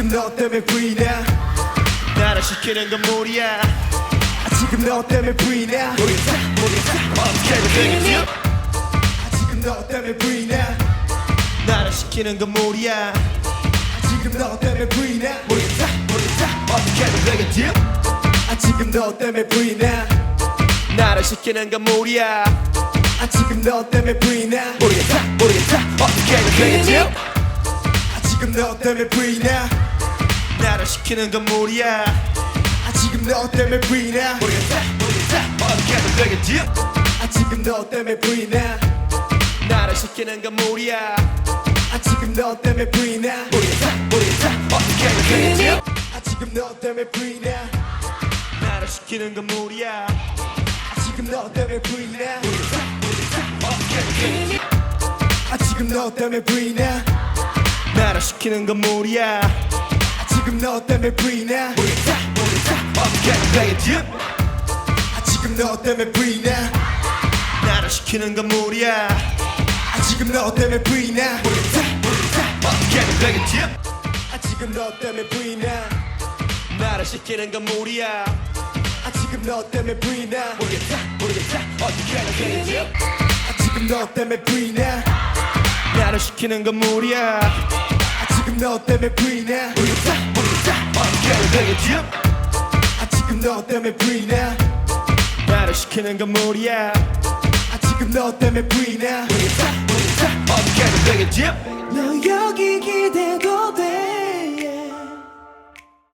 지금 너 때문에 부인이야 나를 시키는 건 무리야? 아, 지금 너 때문에 부인이야 모르겠다 모르겠다 어떻게 해도 되겠지? 아, 지금 너 때문에 부인이야 나를 시키는 건 무리야? 아, 지금 너 때문에 부인이야 모르겠다 모르겠다 어떻게 해도 되겠지? 아, 지금 너 때문에 부인이야 나를 시키는 건 무리야? 아, 지금 너 때문에 부인이야 모르겠다 모르겠다 어떻게 해도 되겠지 너 때문에 부인이야 나를 시키는 건 무리야. 아, 지금 너 때문에 부인이야 모르겠다 모르겠다 어떻게 해도 되겠지? 아, 지금 너 때문에 부인이야 나를 시키는 건 무리야. 아, 지금 너 때문에 부인이야 모르겠다 모르겠다 어떻게 해도 되겠지? 아, 지금 너 때문에 부인이야 나를 시키는 건 무리야. 아, 지금 너 때문에 부인이야 어떻게 해도 되겠지? 아, 지금 너 때문에 부인이야 나를 시키는 건 무리야? 아, 지금 너 때문에 부인이야 모르겠다 모르겠다 어떻게 해도 되겠지 아, 지금 너 때문에 부인이야 나를 시키는 건 무리야? 아, 지금 너 때문에 부인이야 모르겠다 모르겠다 어떻게 해도 되겠지 아, 지금 너 때문에 부인이야 나를 시키는 건 무리야? 아, 지금 너 때문에 부인이야 모르겠다 모르겠다 어떻게 해도 되겠지 아, 지금 너 때문에 부인이야 나를 시키는 건 무리야 너 때문에 부인이야 모르겠다 모르겠다 어떻게 해도 되겠지 아, 지금 너 때문에 부인이야 나를 시키는 건 무리야. 아, 지금 너 때문에 부인이야 모르겠다 모르겠다 어떻게 해도 되겠지 너 여기